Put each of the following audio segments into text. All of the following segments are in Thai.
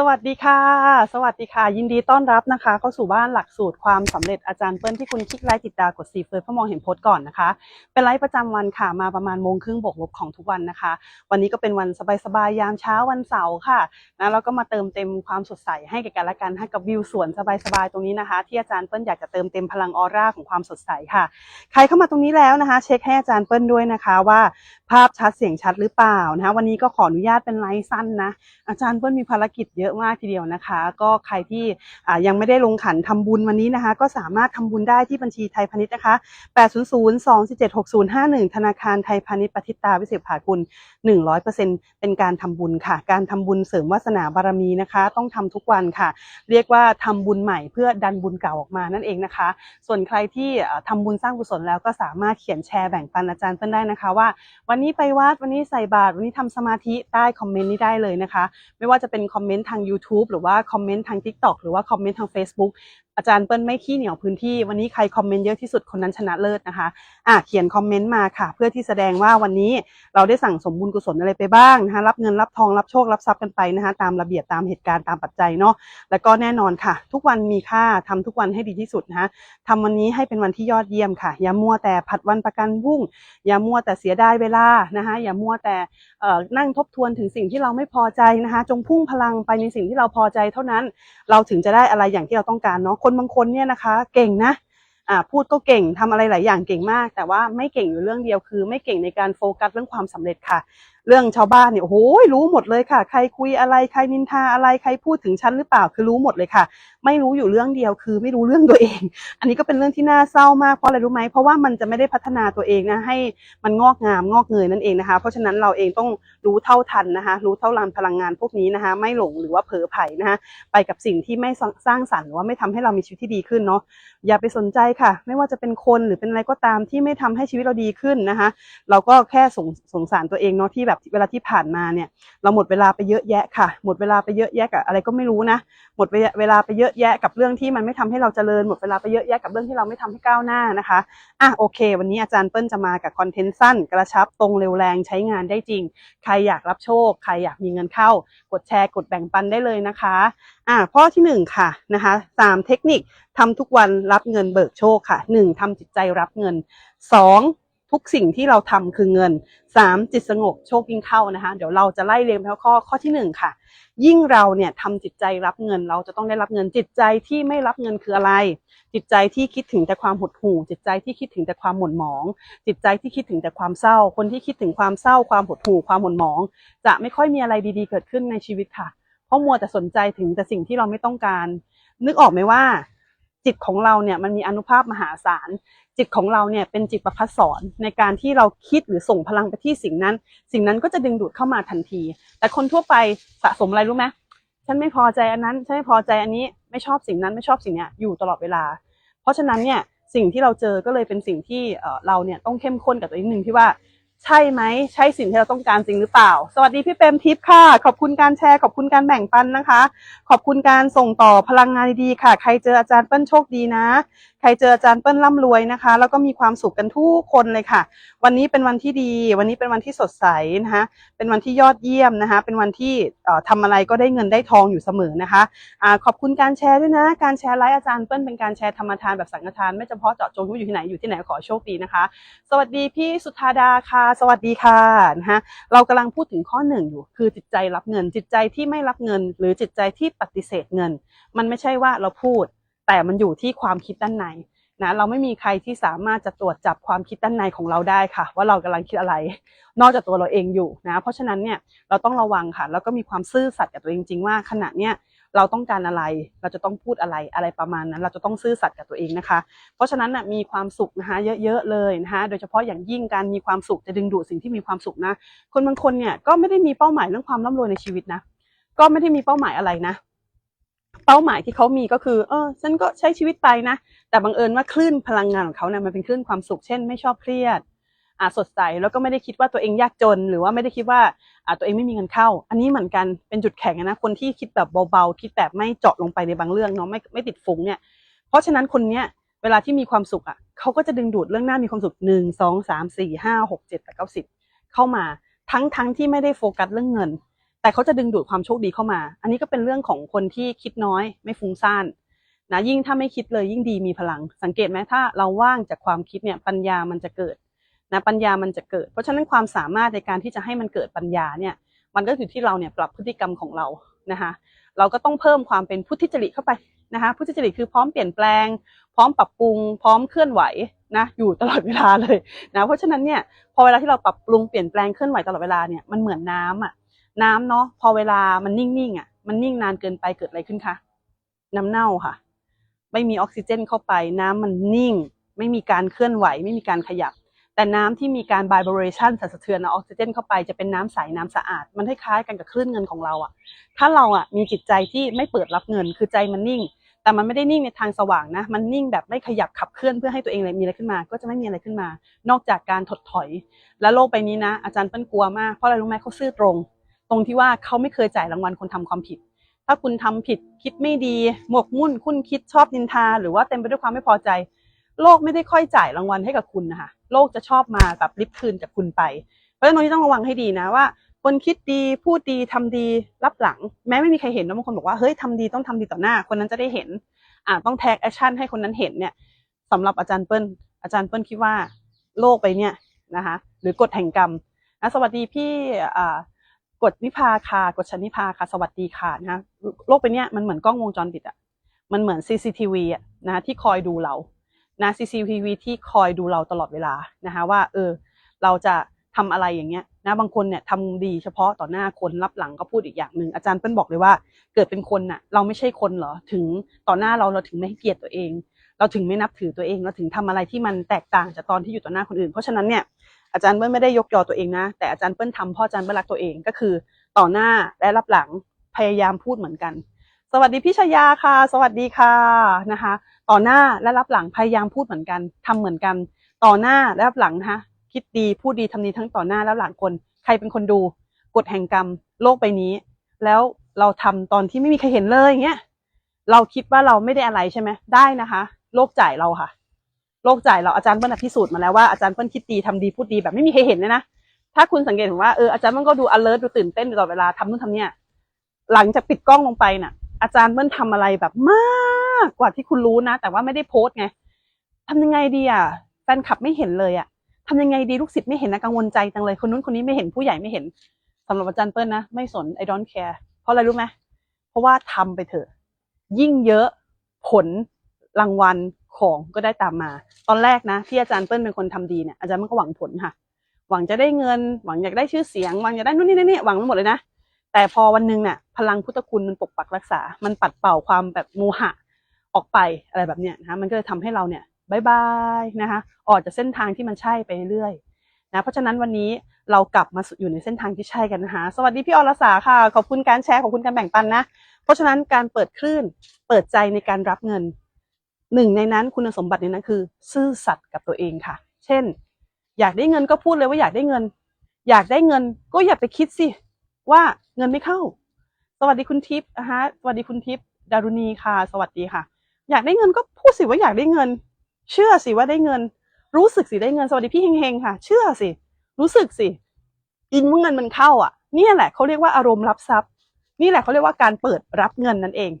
สวัสดีค่ะ สวัสดีค่ะ ยินดีต้อนรับนะคะ เข้าสู่บ้านหลักสูตรความสำเร็จอาจารย์เปิ้ลที่คุณคลิกไลค์ติดดาวกดซีเฟิร์สเพื่อมองเห็นโพสต์ก่อนนะคะ เป็นไลฟ์ประจำวันค่ะมาประมาณโมงครึ่งบวกลบของทุกวันนะคะ วันนี้ก็เป็นวันสบายๆยามเช้าวันเสาร์ค่ะนะแล้วก็มาเติมเต็มความสดใสให้แก่กันและกันให้กับวิวสวนสบายๆตรงนี้นะคะ ที่อาจารย์เปิ้ลอยากจะเติมเต็มพลังออร่าของความสดใสค่ะ ใครเข้ามาตรงนี้แล้วนะคะ เช็คให้อาจารย์เปิ้ลด้วยนะคะว่า ภาพชัดเสียงชัดหรือเปล่านะคะวันนี้ก็ขออนุญาตเป็นไลฟ์สั้นนะอาจารย์เปิ้ลมีภารกิจเยอะอะมากทีเดียวนะคะ ก็ใครที่ยังไม่ได้ลงขันทำบุญวันนี้นะคะ ก็สามารถทำบุญได้ที่บัญชีไทยพาณิชย์นะคะ 800-247-6051 ธนาคารไทยพาณิชย์ปฏิตาวิเศษผาคุณ 100%เป็นการทำบุญค่ะ การทำบุญเสริมวาสนาบารมีนะคะ ต้องทำทุกวันค่ะ เรียกว่าทำบุญใหม่เพื่อดันบุญเก่าออกมานั่นเองนะคะ ส่วนใครที่เอ่อทำบุญสร้างกุศลแล้วก็สามารถเขียนแชร์แบ่งปันอาจารย์เปิ้ลได้นะคะว่า วันนี้ไปวัดวันนี้ใส่บาตรวันนี้ทำสมาธิใต้คอมเมนต์นี้ได้เลยนะคะ ไม่ว่าจะเป็นคอมเมนต์ทาง YouTube หรือว่าคอมเมนต์ทาง TikTok หรือว่าคอมเมนต์ทาง Facebook อาจารย์เปิ้ลไม่ขี้เหนียวพื้นที่ วันนี้ใครคอมเมนต์เยอะที่สุดคนนั้นชนะเลิศนะคะอะเขียนคอมเมนต์มาค่ะ เพื่อที่แสดงว่าวันนี้เราได้สั่งสมบุญกุศลอะไรไปบ้างนะคะรับเงินรับทองรับโชครับทรัพย์กันไปนะคะตามระเบียบตามเหตุการณ์ตามปัจจัยเนาะแล้วก็แน่นอนค่ะ ทุกวันมีค่าทำทุกวันให้ดีที่สุดนะคะทำวันนี้ให้เป็นวันที่ยอดเยี่ยมค่ะ อย่ามัวแต่ผัดวันประกันพรุ่ง อย่ามัวแต่เสียดายเวลานะคะอย่ามัวแต่เอ่อนั่งทบทวนถึงสิ่งที่เราไม่พอใจนะคะ จงพุ่งพลังไปในสิ่งที่เราพอใจเท่านั้น เราถึงจะได้อะไรอย่างที่เราต้องการเนาะคนบางคนเนี่ยนะคะ เก่งนะอ่าพูดก็เก่งทำอะไรหลายอย่างเก่งมาก แต่ว่าไม่เก่งอยู่เรื่องเดียวคือ ไม่เก่งในการโฟกัสเรื่องความสำเร็จค่ะ เรื่องชาวบ้านเนี่ยโอ้โหรู้หมดเลยค่ะ ใครคุยอะไรใครนินทาอะไรใครพูดถึงฉันหรือเปล่าคือรู้หมดเลยค่ะ ไม่รู้อยู่เรื่องเดียวคือไม่รู้เรื่องตัวเอง อันนี้ก็เป็นเรื่องที่น่าเศร้ามากเพราะอะไรรู้ไหมเพราะว่ามันจะไม่ได้พัฒนาตัวเองนะให้มันงอกงามงอกเงยนั่นเองนะคะ เพราะฉะนั้นเราเองต้องรู้เท่าทันนะคะ รู้เท่าทันพลังงานพวกนี้นะคะ ไม่หลงหรือว่าเผลอไผ่นะคะไปกับสิ่งที่ไม่สร้างสรรค์หรือว่าไม่ทำให้เรามีชีวิตที่ดีขึ้นเนาะอย่าไปสนใจค่ะ ไม่ว่าจะเป็นคนหรือเป็นอะไรก็ตามที่ไม่ทำให้ชีวิตเราดีขึ้นนะคะ เราก็แค่สงสงสารตัวเองเนาะที่แบบเวลาที่ผ่านมาเนี่ย เราหมดเวลาไปเยอะแยะค่ะ หมดเวลาไปเยอะแยะกับอะไรก็ไม่รู้นะ หมดเวลาไปเยอะแยะกับเรื่องที่มันไม่ทำให้เราเจริญ หมดเวลาไปเยอะแยะกับเรื่องที่เราไม่ทำให้ก้าวหน้านะคะ อะโอเค วันนี้อาจารย์เปิ้ลจะมากับคอนเทนต์สั้น กระชับตรงเร็วแรงใช้งานได้จริง ใครอยากรับโชค ใครอยากมีเงินเข้า กดแชร์กดแบ่งปันได้เลยนะคะ อะข้อที่หนึ่งค่ะนะคะสามเทคนิคทำทุกวันรับเงินเบิกโชคค่ะหนึ่งทำจิตใจรับเงินสอง ทุกสิ่งที่เราทำคือเงินสามจิตสงบโชคยิ่งเข้านะคะ เดี๋ยวเราจะไล่เรียงไปข้อข้อที่หนึ่งค่ะ ยิ่งเราเนี่ยทำจิตใจรับเงิน เราจะต้องได้รับเงินจิตใจที่ไม่รับเงินคืออะไร จิตใจที่คิดถึงแต่ความหดหู่ จิตใจที่คิดถึงแต่ความหม่นหมอง จิตใจที่คิดถึงแต่ความเศร้า คนที่คิดถึงความเศร้า ความหดหู่ ความหม่นหมอง จะไม่ค่อยมีอะไรดีๆ เกิดขึ้นในชีวิตค่ะ เพราะมัวแต่สนใจถึงแต่สิ่งที่เราไม่ต้องการ นึกออกไหมว่า จิตของเราเนี่ยมันมีอนุภาพมหาศาล จิตของเราเนี่ยเป็นจิตประพัดสอนในการที่เราคิดหรือส่งพลังไปที่สิ่งนั้น สิ่งนั้นก็จะดึงดูดเข้ามาทันที แต่คนทั่วไปสะสมอะไรรู้ไหมฉันไม่พอใจอันนั้นฉันไม่พอใจอันนี้ไม่ชอบสิ่งนั้นไม่ชอบสิ่งนี้อยู่ตลอดเวลา เพราะฉะนั้นเนี่ยสิ่งที่เราเจอก็เลยเป็นสิ่งที่เราเนี่ยต้องเข้มข้นกับตัวเองนิดนึงที่ว่า ใช่ไหมใช่สิ่งที่เราต้องการจริงหรือเปล่า สวัสดีพี่เปมทิพย์ค่ะ ขอบคุณการแชร์ขอบคุณการแบ่งปันนะคะ ขอบคุณการส่งต่อพลังงานดีๆค่ะ ใครเจออาจารย์เปิ้ลโชคดีนะ ใครเจออาจารย์เปิ้ลร่ำรวยนะคะ แล้วก็มีความสุขกันทุกคนเลยค่ะ วันนี้เป็นวันที่ดี วันนี้เป็นวันที่สดใสนะคะเป็นวันที่ยอดเยี่ยมนะคะ เป็นวันที่เอ่อทำอะไรก็ได้เงินได้ทองอยู่เสมอนะคะอ่าขอบคุณการแชร์ด้วยนะ การแชร์ไลฟ์อาจารย์เปิ้ลเป็นการแชร์ธรรมทานแบบสังฆทานไม่เฉพาะเจาะจงว่าอยู่ที่ไหนอยู่ที่ไหนขอโชคดีนะคะ สวัสดีพี่สุธาดาค่ะสวัสดีค่ะนะคะเรากำลังพูดถึงข้อหนึ่งอยู่ คือจิตใจรับเงิน จิตใจที่ไม่รับเงิน หรือจิตใจที่ปฏิเสธเงิน มันไม่ใช่ว่าเราพูด แต่มันอยู่ที่ความคิดด้านในนะเราไม่มีใครที่สามารถจะตรวจจับความคิดด้านในของเราได้ค่ะ ว่าเรากำลังคิดอะไร นอกจากตัวเราเองอยู่นะเพราะฉะนั้นเนี่ยเราต้องระวังค่ะ แล้วก็มีความซื่อสัตย์กับตัวเองจริงๆว่าขณะเนี้ย เราต้องการอะไร เราจะต้องพูดอะไรอะไรประมาณนั้น เราจะต้องซื่อสัตย์กับตัวเองนะคะ เพราะฉะนั้นน่ะมีความสุขนะคะเยอะๆเลยนะคะโดยเฉพาะอย่างยิ่งการมีความสุขจะดึงดูดสิ่งที่มีความสุขนะ คนบางคนเนี่ยก็ไม่ได้มีเป้าหมายเรื่องความร่ำรวยในชีวิตนะ ก็ไม่ได้มีเป้าหมายอะไรนะเป้าหมายที่เขามีก็คือเออฉันก็ใช้ชีวิตไปนะ แต่บังเอิญว่าคลื่นพลังงานของเขาเนี่ยมันเป็นคลื่นความสุข เช่น ไม่ชอบเครียด สดใสแล้วก็ไม่ได้คิดว่าตัวเองยากจน หรือว่าไม่ได้คิดว่าอ่าตัวเองไม่มีเงินเข้า อันนี้เหมือนกันเป็นจุดแข็งนะคนที่คิดแบบเบาๆคิดแบบไม่เจาะลงไปในบางเรื่องเนาะไม่ไม่ติดฟุ้งเนี่ยเพราะฉะนั้นคนเนี้ยเวลาที่มีความสุขอะเขาก็จะดึงดูดเรื่องหน้ามีความสุขหนึ่งสองสามสี่ห้าหกเจ็ดแปดเก้าสิบเข้ามาทั้งทั้งที่ไม่ได้โฟกัสเรื่องเงิน แต่เขาจะดึงดูดความโชคดีเข้ามา อันนี้ก็เป็นเรื่องของคนที่คิดน้อยไม่ฟุ้งซ่านนะยิ่งถ้าไม่คิดเลยยิ่งดีมีพลัง สังเกตไหมถ้าเราว่างจากความคิดเนี่ยปัญญามันจะเกิด นะปัญญามันจะเกิด เพราะฉะนั้นความสามารถในการที่จะให้มันเกิดปัญญาเนี่ยมันก็อยู่ที่เราเนี่ยปรับพฤติกรรมของเรานะคะเราก็ต้องเพิ่มความเป็นพุทธิจริตเข้าไปนะคะพุทธิจริตคือพร้อมเปลี่ยนแปลง พร้อมปรับปรุง พร้อมเคลื่อนไหวนะอยู่ตลอดเวลาเลยนะเพราะฉะนั้นเนี่ยพอเวลาที่เราปรับปรุงเปลี่ยนแปลงเคลื่อนไหวตลอดเวลาเนี่ยมันเหมือนน้ำอะน้ำเนาะพอเวลามันนิ่งๆอะมันนิ่งนานเกินไปเกิดอะไรขึ้นคะน้ำเน่าค่ะ ไม่มีออกซิเจนเข้าไป น้ำมันนิ่ง ไม่มีการเคลื่อนไหว ไม่มีการขยับ แต่น้ำที่มีการ vibration สั่นสะเทือนเอาออกซิเจนเข้าไปจะเป็นน้ำใสน้ำสะอาด มันคล้ายๆกันกับคลื่นเงินของเราอะ ถ้าเราอะมีจิตใจที่ไม่เปิดรับเงินคือใจมันนิ่ง แต่มันไม่ได้นิ่งในทางสว่างนะ มันนิ่งแบบไม่ขยับขับเคลื่อนเพื่อให้ตัวเองอะไรมีอะไรขึ้นมา ก็จะไม่มีอะไรขึ้นมา นอกจากการถดถอย และโลกใบนี้นะ อาจารย์เปิ้ลกลัวมากเพราะอะไรรู้ไหมเขาซื่อตรง ตรงที่ว่าเขาไม่เคยจ่ายรางวัลคนทำความผิดถ้าคุณทำผิดคิดไม่ดี หมกมุ่นคุณคิดชอบนินทา หรือว่าเต็มไปด้วยความไม่พอใจ โลกไม่ได้ค่อยจ่ายรางวัลให้กับคุณนะคะโลกจะชอบมาแบบริบคืนจากคุณไป เพราะฉะนั้นตรงนี้ต้องระวังให้ดีนะว่า คนคิดดีพูดดีทำดีรับหลัง แม้ไม่มีใครเห็นนะบางคนบอกว่าเฮ้ยทำดีต้องทำดีต่อหน้า คนนั้นจะได้เห็นอ่าต้องแท็กแอคชั่นให้คนนั้นเห็นเนี่ยสำหรับอาจารย์เปิ้ลอาจารย์เปิ้ลคิดว่าโลกไปเนี่ยนะคะหรือกฎแห่งกรรมนะสวัสดีพี่อ่ากฎนิพาค่ะกฎชนิพาค่ะ สวัสดีค่ะนะโลกไปเนี่ยมันเหมือนกล้องวงจรปิดอะมันเหมือน CCTV อะนะที่คอยดูเรา นะ CCTV ที่คอยดูเราตลอดเวลานะคะว่าเออเราจะทำอะไรอย่างเงี้ยนะบางคนเนี่ยทำดีเฉพาะต่อหน้าคนรับหลังก็พูดอีกอย่างหนึ่งอาจารย์เปิ้ลบอกเลยว่า เกิดเป็นคนน่ะเราไม่ใช่คนเหรอถึงต่อหน้าเราเราถึงไม่ให้เกียรติตัวเอง เราถึงไม่นับถือตัวเองเราถึงทำอะไรที่มันแตกต่างจากตอนที่อยู่ต่อหน้าคนอื่น เพราะฉะนั้นเนี่ยอาจารย์เปิ้ลไม่ได้ยกยอตัวเองนะแต่อาจารย์เปิ้ลทำเพราะอาจารย์เปิ้ลรักตัวเองก็คือ ต่อหน้าและรับหลังพยายามพูดเหมือนกัน สวัสดีพี่ชยาค่ะ สวัสดีค่ะนะคะ ต่อหน้าและรับหลังพยายามพูดเหมือนกันทำเหมือนกัน ต่อหน้าและรับหลังนะคะคิดดีพูดดีทำดีทั้งต่อหน้าและหลังคน ใครเป็นคนดูกฎแห่งกรรมโลกใบนี้ แล้วเราทำตอนที่ไม่มีใครเห็นเลยอย่างเงี้ยเราคิดว่าเราไม่ได้อะไรใช่ไหมได้นะคะ โลกจ่ายเราค่ะ โลกจ่ายเราอาจารย์เปิ้ลพิสูจน์มาแล้วว่าอาจารย์เปิ้ลคิดดีทำดีพูดดีแบบไม่มีใครเห็นเลยนะถ้าคุณสังเกตเห็นว่าเอออาจารย์เปิ้ลก็ดู alert ดูตื่นเต้นตลอดเวลาทำนู่นทำเนี่ยหลังจากปิดกล้องลงไปน่ะ อาจารย์เปิ้ลทำอะไรแบบมากกว่าที่คุณรู้นะ แต่ว่าไม่ได้โพสต์ไงทำยังไงดีอะแฟนคลับไม่เห็นเลยอะทำยังไงดีลูกศิษย์ไม่เห็นนะกังวลใจจังเลยคนนู้นคนนี้ไม่เห็นผู้ใหญ่ไม่เห็นสำหรับอาจารย์เปิ้ลนะ ไม่สน I don't care เพราะอะไรรู้ไหมเพราะว่าทำไปเถอะ ยิ่งเยอะผลรางวัลของก็ได้ตามมา ตอนแรกนะที่อาจารย์เปิ้ลเป็นคนทำดีเนี่ยอาจารย์มันก็หวังผลค่ะ หวังจะได้เงิน หวังอยากได้ชื่อเสียงหวังอยากได้นู่นนี่นี่หวังไปหมดเลยนะ แต่พอวันหนึ่งเนี่ยพลังพุทธคุณมันปกปักรักษา มันปัดเป่าความแบบโมหะออกไปอะไรแบบเนี้ยนะคะมันก็เลยทำให้เราเนี่ยบายบายนะคะออกจากเส้นทางที่มันใช่ไปเรื่อยนะเพราะฉะนั้นวันนี้เรากลับมาอยู่ในเส้นทางที่ใช่กันนะคะสวัสดีพี่อรสาค่ะขอบคุณการแชร์ขอบคุณการแบ่งปันนะ เพราะฉะนั้นการเปิดคลื่นเปิดใจในการรับเงินหนึ่งในนั้นคุณสมบัติในนั้นคือ ซื่อสัตย์กับตัวเองค่ะ เช่น อยากได้เงินก็พูดเลยว่าอยากได้เงิน อยากได้เงินก็อย่าไปคิดสิว่า เงินไม่เข้า สวัสดีคุณทิพย์นะคะสวัสดีคุณทิพย์ดารุณีค่ะ สวัสดีค่ะ อยากได้เงินก็พูดสิว่าอยากได้เงิน เชื่อสิว่าได้เงิน รู้สึกสิได้เงิน สวัสดีพี่เฮงๆค่ะ เชื่อสิ รู้สึกสิ อินว่าเงินมันเข้าอะ นี่แหละเขาเรียกว่าอารมณ์รับทรัพย์ นี่แหละเขาเรียกว่าการเปิดรับเงินนั่นเอง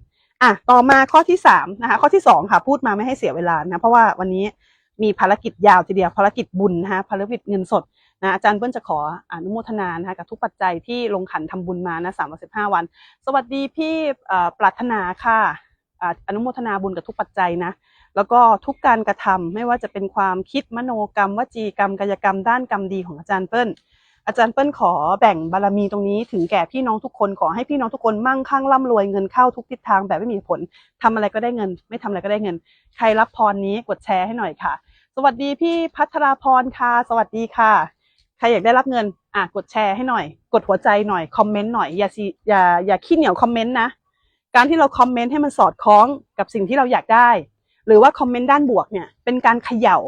อะ ต่อมาข้อที่สามนะคะ ข้อที่สองค่ะ พูดมาไม่ให้เสียเวลานะ เพราะว่าวันนี้มีภารกิจยาวทีเดียว ภารกิจบุญนะคะภารกิจเงินสด นะอาจารย์เปิ้ลจะขออนุโมทนานะคะกับทุกปัจจัยที่ลงขันทำบุญมานะสามสิบห้าวัน สวัสดีพี่ปรารถนาค่ะอนุโมทนาบุญกับทุกปัจจัยนะแล้วก็ทุกการกระทำไม่ว่าจะเป็นความคิดมโนกรรม วจีกรรมกายกรรมด้านกรรมดีของอาจารย์เปิ้ลอาจารย์เปิ้ลขอแบ่งบารมีตรงนี้ถึงแก่พี่น้องทุกคนขอให้พี่น้องทุกคนมั่งคั่งร่ำรวยเงินเข้าทุกทิศทางแบบไม่มีผลทำอะไรก็ได้เงิน ไม่ทำอะไรก็ได้เงิน ใครรับพรนี้กดแชร์ให้หน่อยค่ะ สวัสดีพี่พัทราพรค่ะ สวัสดีค่ะ ใครอยากได้รับเงิน อะกดแชร์ให้หน่อย กดหัวใจหน่อย คอมเมนต์หน่อย อย่าอย่าอย่าขี้เหนียวคอมเมนต์นะ การที่เราคอมเมนต์ให้มันสอดคล้องกับสิ่งที่เราอยากได้ หรือว่าคอมเมนต์ด้านบวกเนี่ย เป็นการเขย่า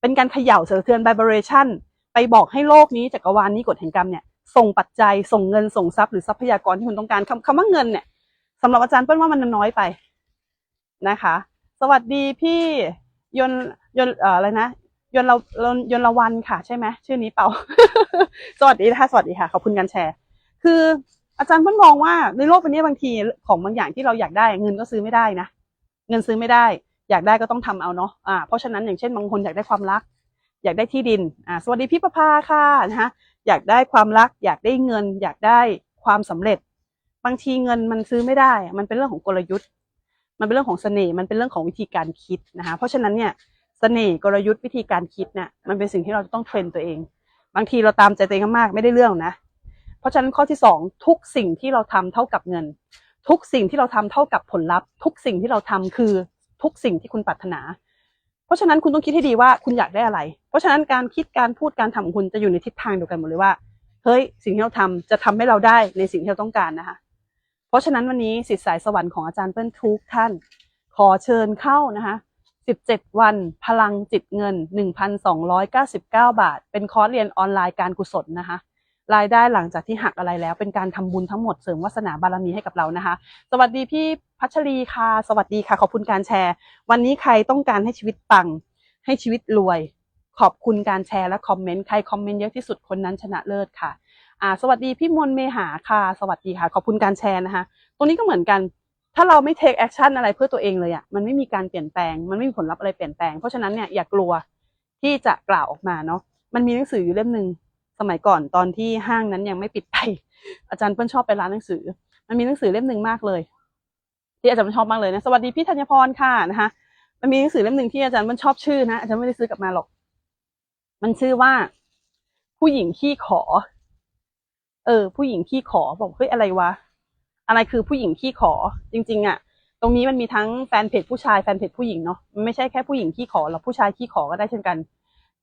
เป็นการเขย่าสะเทือน vibration ไปบอกให้โลกนี้จักรวาลนี้กฎแห่งกรรมเนี่ย ส่งปัจจัย ส่งเงิน ส่งทรัพย์หรือทรัพยากรที่คุณต้องการคำคำว่าเงินเนี่ยสำหรับอาจารย์เปิ้ลว่ามันน้อยไปนะคะ สวัสดีพี่ยนยนอะไรนะ ยนเรายนละวันค่ะใช่ไหมชื่อนี้เปล่า สวัสดีค่ะสวัสดีค่ะขอบคุณการแชร์ คืออาจารย์เพิ่นมองว่าในโลกใบนี้บางทีของบางอย่างที่เราอยากได้เงินก็ซื้อไม่ได้นะเงินซื้อไม่ได้ อยากได้ก็ต้องทำเอาเนาะอ่าเพราะฉะนั้นอย่างเช่นบางคนอยากได้ความรัก อยากได้ที่ดินอ่าสวัสดีพี่ประภาค่ะนะคะอยากได้ความรัก อยากได้เงิน อยากได้ความสำเร็จ บางทีเงินมันซื้อไม่ได้ มันเป็นเรื่องของกลยุทธ์ มันเป็นเรื่องของเสน่ห์มันเป็นเรื่องของวิธีการคิดนะคะเพราะฉะนั้นเนี่ย สน่ห์กลยุทธ์วิธีการคิดเนี่ยมันเป็นสิ่งที่เราต้องเทรนตัวเอง บางทีเราตามใจตัวเองมากไม่ได้เรื่องนะ เพราะฉะนั้นข้อที่สองทุกสิ่งที่เราทำเท่ากับเงิน ทุกสิ่งที่เราทำเท่ากับผลลัพธ์ ทุกสิ่งที่เราทำคือทุกสิ่งที่คุณปรารถนา เพราะฉะนั้นคุณต้องคิดให้ดีว่าคุณอยากได้อะไร เพราะฉะนั้นการคิดการพูดการทำของคุณจะอยู่ในทิศทางเดียวกันหมดเลยว่าเฮ้ยสิ่งที่เราทำจะทำให้เราได้ในสิ่งที่เราต้องการนะคะ เพราะฉะนั้นวันนี้สิทธิสายสวรรค์ของอาจารย์เปิ้ลทุกท่าน ขอเชิญเข้านะคะ 17 วัน พลังจิตเงิน 1,299 บาท เป็นคอร์สเรียนออนไลน์การกุศลนะคะ รายได้หลังจากที่หักอะไรแล้ว เป็นการทำบุญทั้งหมดเสริมวาสนาบารมีให้กับเรานะคะ สวัสดีพี่พัชรีค่ะ สวัสดีค่ะ ขอบคุณการแชร์ วันนี้ใครต้องการให้ชีวิตปัง ให้ชีวิตรวย ขอบคุณการแชร์และคอมเมนต์ ใครคอมเมนต์เยอะที่สุดคนนั้นชนะเลิศค่ะ อ่า สวัสดีพี่มนเมหาค่ะ สวัสดีค่ะ ขอบคุณการแชร์นะคะ ตรงนี้ก็เหมือนกัน ถ้าเราไม่ take action อะไรเพื่อตัวเองเลยอะมันไม่มีการเปลี่ยนแปลง มันไม่มีผลลัพธ์อะไรเปลี่ยนแปลงเพราะฉะนั้นเนี่ยอย่ากลัวที่จะกล่าวออกมาเนาะมันมีหนังสืออยู่เล่มหนึ่งสมัยก่อนตอนที่ห้างนั้นยังไม่ปิดไป อาจารย์เปิ้ลชอบไปร้านหนังสือ มันมีหนังสือเล่มหนึ่งมากเลย ที่อาจารย์ชอบมากเลยนะสวัสดีพี่ธัญพรค่ะนะคะมันมีหนังสือเล่มหนึ่งที่อาจารย์เปิ้ลชอบชื่อนะอาจารย์ไม่ได้ซื้อกลับมาหรอก มันชื่อว่า ผู้หญิงขี้ขอ เออ ผู้หญิงขี้ขอบอกเฮ้ยอะไรวะ อะไรคือผู้หญิงขี้ขอจริง ๆ อะ ตรงนี้มันมีทั้งแฟนเพจผู้ชายแฟนเพจผู้หญิงเนาะมันไม่ใช่แค่ผู้หญิงขี้ขอหรอกผู้ชายขี้ขอก็ได้เช่นกัน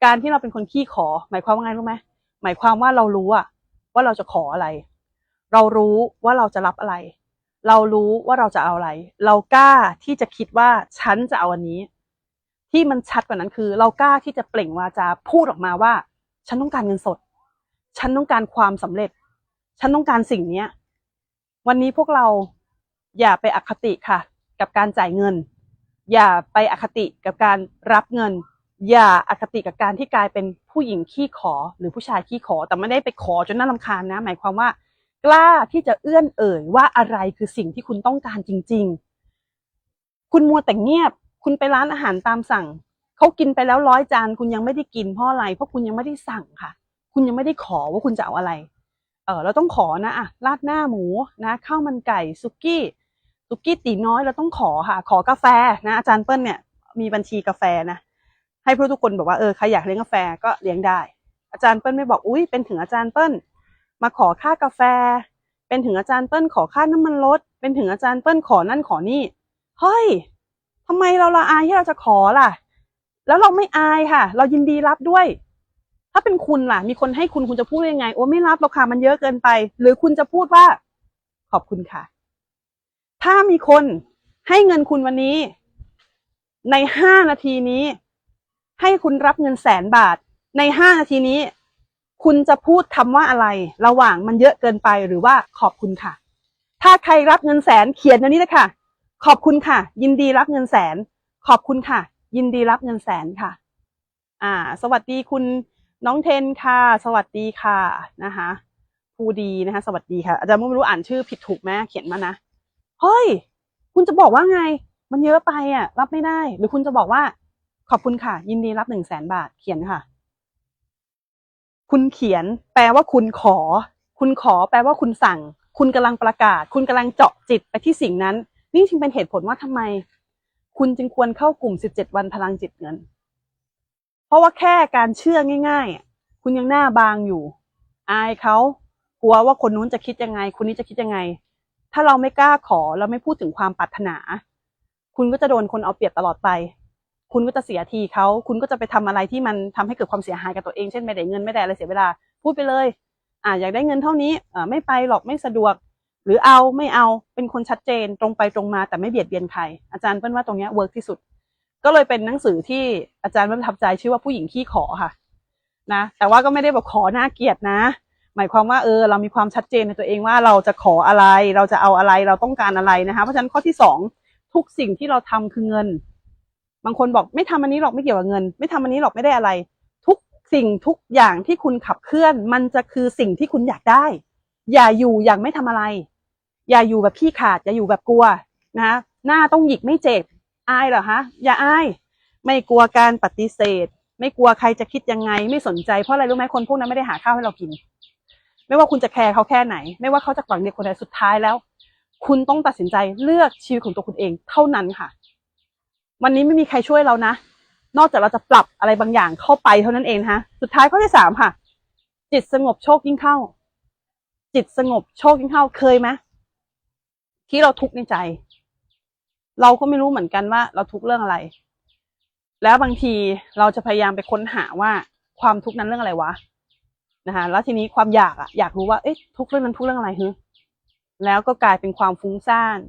การที่เราเป็นคนขี้ขอ หมายความว่าไงรู้ไหมหมายความว่าเรารู้อะว่าเราจะขออะไร เรารู้ว่าเราจะรับอะไร เรารู้ว่าเราจะเอาอะไร เรากล้าที่จะคิดว่าฉันจะเอาอันนี้ ที่มันชัดกว่านั้นคือ เรากล้าที่จะเปล่งวาจาพูดออกมาว่า ฉันต้องการเงินสด ฉันต้องการความสำเร็จ ฉันต้องการสิ่งเนี้ย วันนี้พวกเราอย่าไปอคติค่ะ กับการจ่ายเงิน อย่าไปอคติกับการรับเงิน อย่าอคติกับการที่กลายเป็นผู้หญิงขี้ขอหรือผู้ชายขี้ขอแต่ไม่ได้ไปขอจนน่ารำคาญนะ หมายความว่า กล้าที่จะเอื้อนเอ่ยว่าอะไรคือสิ่งที่คุณต้องการจริง ๆ คุณมัวแต่เงียบ คุณไปร้านอาหารตามสั่งเขากินไปแล้วร้อยจานคุณยังไม่ได้กินเพราะอะไรเพราะคุณยังไม่ได้สั่งค่ะ คุณยังไม่ได้ขอว่าคุณจะเอาอะไร เออเราต้องขอนะอะราดหน้าหมูนะข้าวมันไก่ซุกี้ซุกี้ตีน้อยเราต้องขอค่ะ ขอกาแฟนะอาจารย์เปิ้ลเนี่ยมีบัญชีกาแฟนะให้เพื่อทุกคนบอกว่าเออใครอยากเลี้ยงกาแฟก็เลี้ยงได้ อาจารย์เปิ้ลไม่บอกอุ้ยเป็นถึงอาจารย์เปิ้ลมาขอค่ากาแฟ เป็นถึงอาจารย์เปิ้ลขอค่าน้ำมันรถเป็นถึงอาจารย์เปิ้ลขอนั่นขอนี่เฮ้ยทำไมเราละอายที่เราจะขอล่ะ แล้วเราไม่อายค่ะ เรายินดีรับด้วย ถ้าเป็นคุณล่ะ มีคนให้คุณคุณจะพูดยังไง โอ้ไม่รับหรอกค่ะมันเยอะเกินไป หรือคุณจะพูดว่า ขอบคุณค่ะ ถ้ามีคนให้เงินคุณวันนี้ ในห้านาทีนี้ ให้คุณรับเงินแสนบาท ในห้านาทีนี้ คุณจะพูดคำว่าอะไร ระหว่างมันเยอะเกินไปหรือว่าขอบคุณค่ะ ถ้าใครรับเงินแสนเขียนอันนี้เลยค่ะขอบคุณค่ะ ยินดีรับเงินแสน ขอบคุณค่ะ ยินดีรับเงินแสนค่ะ อ่า สวัสดีคุณ น้องเทนค่ะ สวัสดีค่ะนะคะภูดีนะคะ สวัสดีค่ะ อาจารย์ไม่รู้อ่านชื่อผิดถูกไหมเขียนมานะ เฮ้ย คุณจะบอกว่าไง มันเยอะไปอะ รับไม่ได้ หรือคุณจะบอกว่า ขอบคุณค่ะ ยินดีรับหนึ่งแสนบาท เขียนค่ะ คุณเขียน แปลว่าคุณขอ คุณขอ แปลว่าคุณสั่ง คุณกำลังประกาศ คุณกำลังเจาะจิตไปที่สิ่งนั้น นี่จึงเป็นเหตุผลว่าทำไม คุณจึงควรเข้ากลุ่ม 17 วันพลังจิตเงิน เพราะว่าแค่การเชื่อง่ายๆ คุณยังหน้าบางอยู่ อายเขากลัวว่าคนนู้นจะคิดยังไง คนนี้จะคิดยังไง ถ้าเราไม่กล้าขอเราไม่พูดถึงความปรารถนา คุณก็จะโดนคนเอาเปรียบตลอดไป คุณก็จะเสียทีเขา คุณก็จะไปทำอะไรที่มันทำให้เกิดความเสียหายกับตัวเองเช่นไม่ได้เงินไม่ได้อะไรเสียเวลา พูดไปเลย อ่าอยากได้เงินเท่านี้อ่าไม่ไปหรอกไม่สะดวก หรือเอาไม่เอาเป็นคนชัดเจนตรงไปตรงมาแต่ไม่เบียดเบียนใครอาจารย์เปิ้ลว่าตรงเนี้เวิร์กที่สุด ก็เลยเป็นหนังสือที่อาจารย์ประทับใจชื่อว่าผู้หญิงขี้ขอค่ะ นะ แต่ว่าก็ไม่ได้แบอกขอหน่าเกลียดนะ หมายความว่าเออเรามีความชัดเจนในตัวเองว่าเราจะขออะไร เราจะเอาอะไรเราต้องการอะไรนะคะ เพราะฉะนั้นข้อที่สองทุกสิ่งที่เราทำคือเงิน บางคนบอกไม่ทำอันนี้หรอกไม่เกี่ยวกับเงิน ไม่ทำอันนี้หรอกไม่ได้อะไร ทุกสิ่งทุกอย่างที่คุณขับเคลื่อน มันจะคือสิ่งที่คุณอยากได้ อย่าอยู่อย่างไม่ทำอะไร อย่าอยู่แบบขี้ขาดอย่าอยู่แบบกลัวนะหน้าต้องหยิกไม่เจ็บ อายเหรอคะอย่าอาย ไม่กลัวการปฏิเสธ ไม่กลัวใครจะคิดยังไง ไม่สนใจเพราะอะไรรู้ไหมคนพวกนั้นไม่ได้หาข้าวให้เรากิน ไม่ว่าคุณจะแคร์เขาแค่ไหน ไม่ว่าเขาจะหวังดีคนใดสุดท้ายแล้ว คุณต้องตัดสินใจเลือกชีวิตของตัวคุณเองเท่านั้นค่ะ วันนี้ไม่มีใครช่วยเรานะ นอกจากเราจะปรับอะไรบางอย่างเข้าไปเท่านั้นเองนะคะสุดท้ายข้อที่สามค่ะ จิตสงบโชคยิ่งเข้า จิตสงบโชคยิ่งเข้าเคยไหมที่เราทุกข์ในใจ เราก็ไม่รู้เหมือนกันว่าเราทุกข์เรื่องอะไร แล้วบางทีเราจะพยายามไปค้นหาว่าความทุกข์นั้นเรื่องอะไรวะนะคะแล้วทีนี้ความอยากอะอยากรู้ว่าเอ๊ะทุกเรื่องนั้นทุกเรื่องอะไรฮึแล้วก็กลายเป็นความฟุ้งซ่าน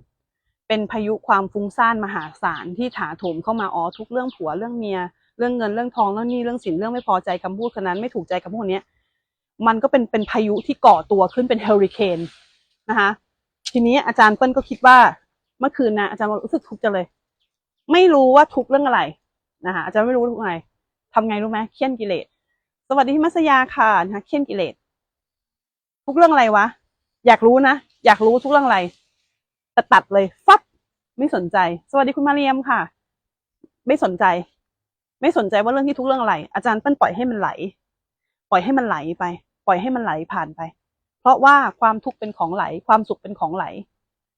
เป็นพายุความฟุ้งซ่านมหาศาลที่ถาโถมเข้ามาอ๋อทุกเรื่องผัวเรื่องเมีย เรื่องเงินเรื่องทองเรื่องหนี้เรื่องสินเรื่องไม่พอใจคำพูดคนนั้นไม่ถูกใจคำพูดคนนี้มันก็เป็นเป็นพายุที่ก่อตัวขึ้นเป็นเฮอริเคนนะคะทีนี้อาจารย์เปิ้ลก็คิดว่า เมื่อคืนนะอาจารย์รู้สึกทุกข์จังเลย ไม่รู้ว่าทุกข์เรื่องอะไรนะคะอาจารย์ไม่รู้ทุกข์อะไรทำไงรู้ไหมเคี่ยนกิเลส สวัสดีพี่มัสยาค่ะนะคะเคี่ยนกิเลส ทุกเรื่องอะไรวะ อยากรู้นะ อยากรู้ทุกเรื่องอะไรแต่ตัดเลย ฟับไม่สนใจ สวัสดีคุณมาเรียมค่ะ ไม่สนใจ ไม่สนใจว่าเรื่องที่ทุกเรื่องอะไร อาจารย์เปิ้ลปล่อยให้มันไหล ปล่อยให้มันไหลไป ปล่อยให้มันไหลผ่านไป เพราะว่าความทุกข์เป็นของไหล ความสุขเป็นของไหล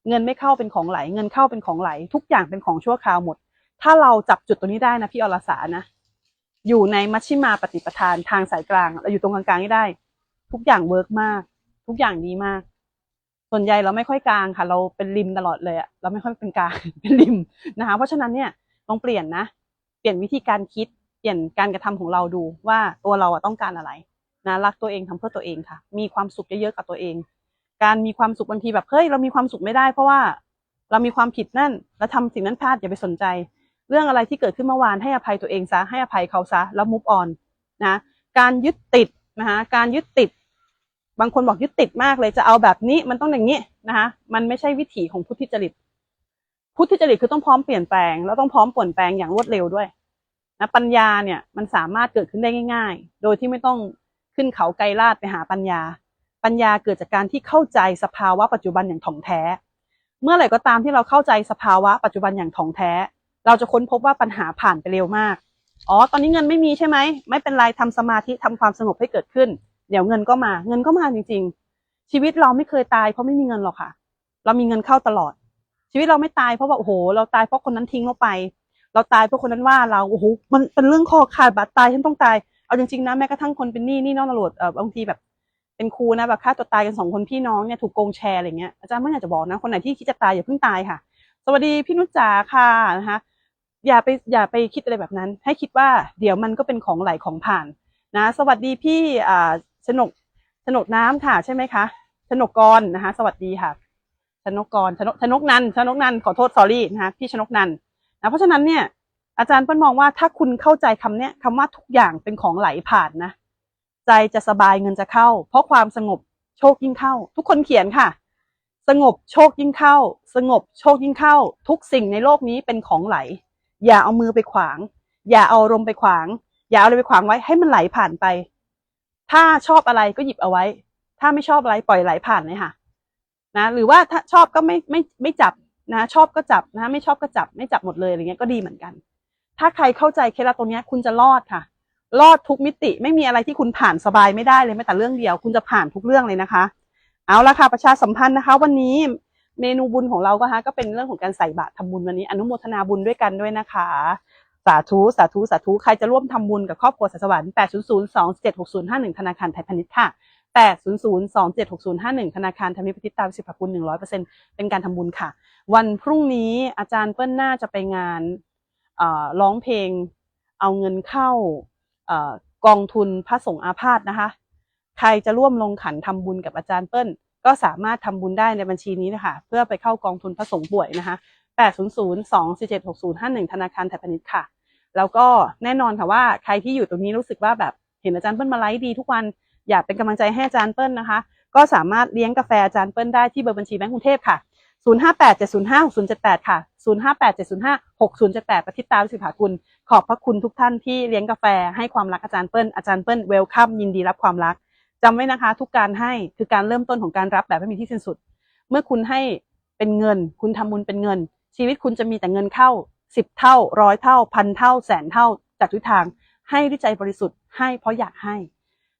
เงินไม่เข้าเป็นของไหล เงินเข้าเป็นของไหล ทุกอย่างเป็นของชั่วคราวหมด ถ้าเราจับจุดตัวนี้ได้นะพี่อรสานะ อยู่ในมัชชิมาปฏิปทานทางสายกลางเราอยู่ตรงกลางๆได้ ทุกอย่างเวิร์กมาก ทุกอย่างดีมาก ส่วนใหญ่เราไม่ค่อยกลางค่ะ เราเป็นริมตลอดเลยอะเราไม่ค่อยเป็นกลางเป็นริมนะคะ เพราะฉะนั้นเนี่ยต้องเปลี่ยนนะเปลี่ยนวิธีการคิดเปลี่ยนการกระทำของเราดูว่าตัวเราอะต้องการอะไรนะรักตัวเองทำเพื่อตัวเองค่ะ มีความสุขเยอะๆกับตัวเอง การมีความสุขบางทีแบบเฮ้ยเรามีความสุขไม่ได้ เพราะว่าเรามีความผิดนั่นแล้วทำสิ่งนั้นพลาดอย่าไปสนใจ เรื่องอะไรที่เกิดขึ้นเมื่อวานให้อภัยตัวเองซะให้อภัยเขาซะแล้ว move on นะการยึดติดนะคะการยึดติด บางคนบอกยึดติดมากเลยจะเอาแบบนี้มันต้องอย่างนี้นะคะมันไม่ใช่วิถีของพุทธิจริตพุทธิจริตคือต้องพร้อมเปลี่ยนแปลงแล้วต้องพร้อมเปลี่ยนแปลงอย่างรวดเร็วด้วยนะปัญญาเนี่ยมันสามารถเกิดขึ้นได้ง่าย ๆ โดยที่ไม่ต้องขึ้นเขาไกลลาดไปหาปัญญา ปัญญาเกิดจากการที่เข้าใจสภาวะปัจจุบันอย่างถ่องแท้ เมื่อไหร่ก็ตามที่เราเข้าใจสภาวะปัจจุบันอย่างถ่องแท้ เราจะค้นพบว่าปัญหาผ่านไปเร็วมาก อ๋อ ตอนนี้เงินไม่มีใช่ไหม ไม่เป็นไรทำสมาธิทำความสงบให้เกิดขึ้น เดี๋ยวเงินก็มา เงินก็มาจริง ๆ ชีวิตเราไม่เคยตายเพราะไม่มีเงินหรอกค่ะ เรามีเงินเข้าตลอด ชีวิตเราไม่ตายเพราะว่าโอ้โห เราตายเพราะคนนั้นทิ้งเราไป เราตายเพราะคนนั้นว่าเรา โอ้โห มันเป็นเรื่องคอขาดบาดตายฉันต้องตาย เอาจริงๆนะแม้กระทั่งคนเป็นหนี้หนี้นอกตำรวจเออบางทีแบบ เป็นครูนะแบบฆ่าตัวตายกันสองคนพี่น้องเนี่ยถูกโกงแชร์อะไรเงี้ยอาจารย์ไม่อยากจะบอกนะ คนไหนที่คิดจะตายอย่าเพิ่งตายค่ะ สวัสดีพี่นุชจ๋าค่ะนะคะอย่าไปอย่าไปคิดอะไรแบบนั้น ให้คิดว่าเดี๋ยวมันก็เป็นของไหลของผ่านนะ สวัสดีพี่อ่าชนกชนกน้ำค่ะใช่ไหมคะชนกกรนะคะ สวัสดีค่ะชนกกรชนกชนกนันชนกนันขอโทษ sorry นะคะพี่ชนกนันนะเพราะฉะนั้นเนี่ยอาจารย์เปิ้ลมองว่าถ้าคุณเข้าใจคำเนี้ยคำว่าทุกอย่างเป็นของไหลผ่านนะ ใจจะสบายเงินจะเข้า เพราะความสงบโชคยิ่งเข้า ทุกคนเขียนค่ะ สงบโชคยิ่งเข้า สงบโชคยิ่งเข้า ทุกสิ่งในโลกนี้เป็นของไหล อย่าเอามือไปขวาง อย่าเอาอารมไปขวาง อย่าเอาอะไรไปขวางไว้ให้มันไหลผ่านไป ถ้าชอบอะไรก็หยิบเอาไว้ ถ้าไม่ชอบอะไรปล่อยไหลผ่านเลยค่ะนะหรือว่าถ้าชอบก็ไม่ไม่ไม่จับนะชอบก็จับนะไม่ชอบก็จับไม่จับหมดเลยอะไรเงี้ยก็ดีเหมือนกัน ถ้าใครเข้าใจเคล็ดลับตรงนี้คุณจะรอดค่ะ รอดทุกมิติ ไม่มีอะไรที่คุณผ่านสบายไม่ได้เลยแม้แต่เรื่องเดียว คุณจะผ่านทุกเรื่องเลยนะคะ เอาละค่ะประชาสัมพันธ์นะคะ วันนี้เมนูบุญของเราก็ฮะก็เป็นเรื่องของการใส่บาตรทำบุญวันนี้ อนุโมทนาบุญด้วยกันด้วยนะคะ สาธุสาธุสาธุใครจะร่วมทำบุญกับครอบครัวสายสวรรค์8 0 0 2 7 6 0 5 1ธนาคารไทยพาณิชย์ค่ะ8 0 0 2 7 6 0 5 1 ธนาคารธรรมิพิทิตามสิบคุณ100%เป็นการทำบุญค่ะ วันพรุ่งนี้อาจารย์เปิ้ลน่าจะไปงานร้องเพลงเอาเงินเข้า กองทุนพระสงฆ์อาพาธนะคะ ใครจะร่วมลงขันทำบุญกับอาจารย์เปิ้ล ก็สามารถทำบุญได้ในบัญชีนี้นะคะ เพื่อไปเข้ากองทุนพระสงฆ์ป่วยนะคะ800 247 6051 ธนาคารไทยพาณิชย์ค่ะ แล้วก็แน่นอนค่ะว่าใครที่อยู่ตรงนี้รู้สึกว่าแบบเห็นอาจารย์เปิ้ลมาไลฟ์ดีทุกวันอยากเป็นกำลังใจให้อาจารย์เปิ้ลนะคะ ก็สามารถเลี้ยงกาแฟอาจารย์เปิ้ลได้ที่เบอร์บัญชีแบงก์กรุงเทพค่ะ 058 705 6078 ค่ะ 058 705 6078ประทิตตาวิสิภากุล ขอบพระคุณทุกท่านที่เลี้ยงกาแฟให้ความรักอาจารย์เปิ้ลอาจารย์เปิ้ลเวลคัมยินดีรับความรักจำไว้นะคะ ทุกการให้คือการเริ่มต้นของการรับแบบไม่มีที่สิ้นสุด เมื่อคุณให้เป็นเงิน คุณทำบุญเป็นเงิน ชีวิตคุณจะมีแต่เงินเข้าสิบเท่าร้อยเท่าพันเท่า แสนเท่าจากทุกทางให้ด้วยใจบริสุทธิ์ให้เพราะอยากให้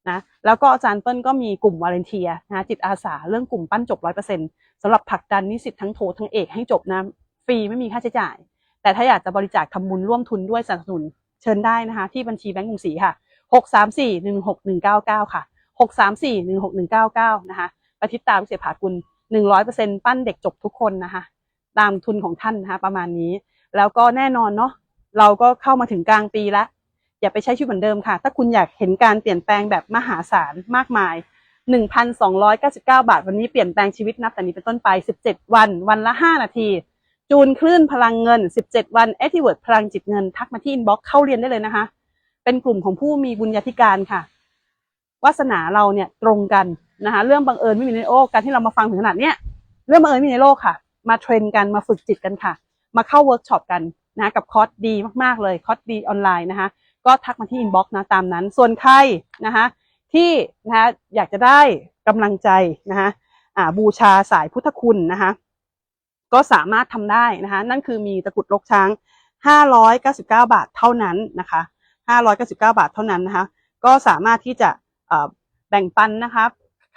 นะแล้วก็อาจารย์เปิ้ลก็มีกลุ่มวาเลนเทียนะจิตอาสาเรื่องกลุ่มปั้นจบร้อยเปอร์เซ็นต์สำหรับผลักดันนิสิตทั้งโททั้งเอกให้จบนะฟรีไม่มีค่าใช้จ่าย แต่ถ้าอยากจะบริจาคทำบุญร่วมทุนด้วยสนับสนุนเชิญได้นะคะ ที่บัญชีแบงก์กรุงศรีค่ะหกสามสี่หนึ่งหกหนึ่งเก้าเก้าค่ะหกสามสี่หนึ่งหกหนึ่งเก้าเก้านะคะปฏิตาวิเศษผากุลหนึ่งร้อยเปอร์เซ็นต์ปั้นเด็กจบทุกคนนะคะ ตามทุนของท่านนะคะประมาณนี้ แล้วก็แน่นอนเนาะเราก็เข้ามาถึงกลางปีแล้ว อย่าไปใช้ชีวิตเหมือนเดิมค่ะ ถ้าคุณอยากเห็นการเปลี่ยนแปลงแบบมหาศาลมากมาย 1,299 บาท วันนี้เปลี่ยนแปลงชีวิตนับแต่นี้เป็นต้นไป 17 วัน วันละ 5 นาที จูนคลื่นพลังเงิน 17 วัน a c t i v a t e พลังจิตเงิน ทักมาที่อินบ็อกเข้าเรียนได้เลยนะคะ เป็นกลุ่มของผู้มีบุญญาธิการค่ะวาสนาเราเนี่ยตรงกันนะคะเรื่องบังเอิญไม่มีในโลกการที่เรามาฟังถึงขนาดเนี้ยเรื่องบังเอิญไม่มีในโลกค่ะ มาเทรนกันมาฝึกจิตกันค่ะ มาเข้าเวิร์กช็อปกันนะกับคอร์สดีมากๆเลยคอร์สดีออนไลน์นะคะ ก็ทักมาที่อินบ็อกซ์นะตามนั้น ส่วนใครนะคะที่นะคะอยากจะได้กำลังใจนะคะบูชาสายพุทธคุณนะคะ ก็สามารถทำได้นะคะนั่นคือมีตะกรุดลกช้าง 599 บาทเท่านั้นนะคะ599 บาทเท่านั้นนะคะก็สามารถที่จะแบ่งปันนะคะ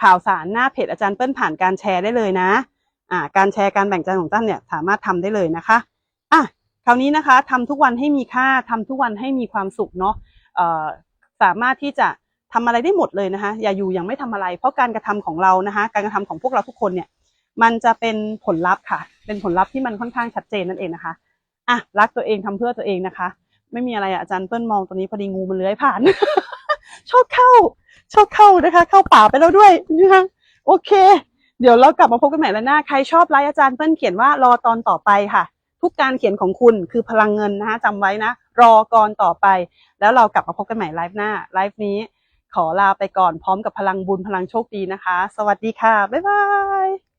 ข่าวสารหน้าเพจอาจารย์เปิ้ลผ่านการแชร์ได้เลยนะการแชร์การแบ่งปันของท่านเนี่ยสามารถทำได้เลยนะคะอะคราวนี้นะคะทำทุกวันให้มีค่าทำทุกวันให้มีความสุขเนาะสามารถที่จะทำอะไรได้หมดเลยนะคะ อย่าอยู่อย่างไม่ทำอะไร เพราะการกระทำของเรานะคะ การกระทำของพวกเราทุกคนเนี่ย มันจะเป็นผลลัพธ์ค่ะ เป็นผลลัพธ์ที่มันค่อนข้างชัดเจนนั่นเองนะคะอะรักตัวเองทำเพื่อตัวเองนะคะ ไม่มีอะไรอะอาจารย์เปิ้ลมองตรงนี้พอดีงูมันเลื้อยผ่านชอบเข้าชอบเข้านะคะ เข้าป่าไปแล้วด้วยนะคะโอเค เดี๋ยวเรากลับมาพบกันใหม่แล้วหน้าใครชอบไลฟ์อาจารย์เปิ้ลเขียนว่ารอตอนต่อไปค่ะ ทุกการเขียนของคุณคือพลังเงินนะคะจำไว้นะ รอก่อนต่อไป แล้วเรากลับมาพบกันใหม่ไลฟ์หน้าไลฟ์นี้ขอลาไปก่อนพร้อมกับพลังบุญพลังโชคดีนะคะ สวัสดีค่ะ บ๊ายบาย